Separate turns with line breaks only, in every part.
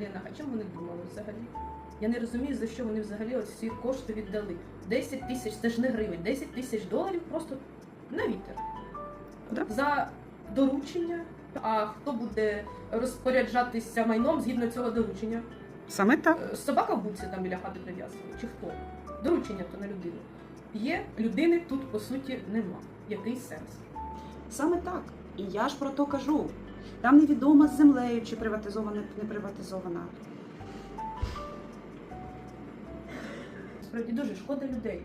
Лена, а чим вони думали взагалі? Я не розумію, за що вони взагалі ось ці кошти віддали. 10 тисяч, це ж не гривень, 10 тисяч доларів просто на вітер.
Да.
За доручення. А хто буде розпоряджатися майном згідно цього доручення?
Саме так.
Е, Собака в буці там біля хати прив'язана, чи хто? Доручення то на людину. Є людини тут по суті нема. Який сенс?
Саме так. І я ж про то кажу. Там невідомо з землею, чи приватизована, не приватизована.
Справді дуже шкода людей.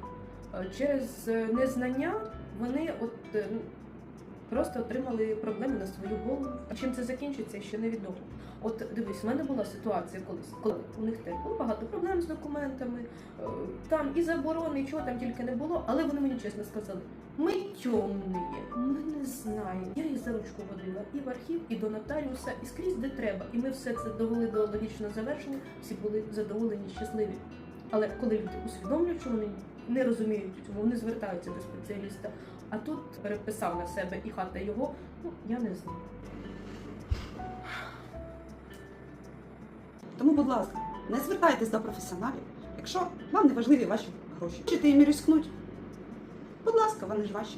Е, Через е, незнання вони от е, просто отримали проблеми на свою голову. А чим це закінчиться, ще невідомо. От дивись, у мене була ситуація колись, коли у них теж було багато проблем з документами, е, там і заборони, і чого там тільки не було, але вони мені чесно сказали: ми тьомні, ми не знаємо. Я їх за ручку водила і в архів, і до нотаріуса, і скрізь де треба. І ми все це довели до логічного завершення. Всі були задоволені, щасливі. Але коли люди усвідомлюють, що вони не розуміють цього, вони звертаються до спеціаліста. А тут переписав на себе і хата його, ну я не знаю.
Тому, будь ласка, не звертайтесь до професіоналів, якщо вам не важливі ваші гроші. Чи ти їм рискнуть? Будь ласка, вони ж ваші.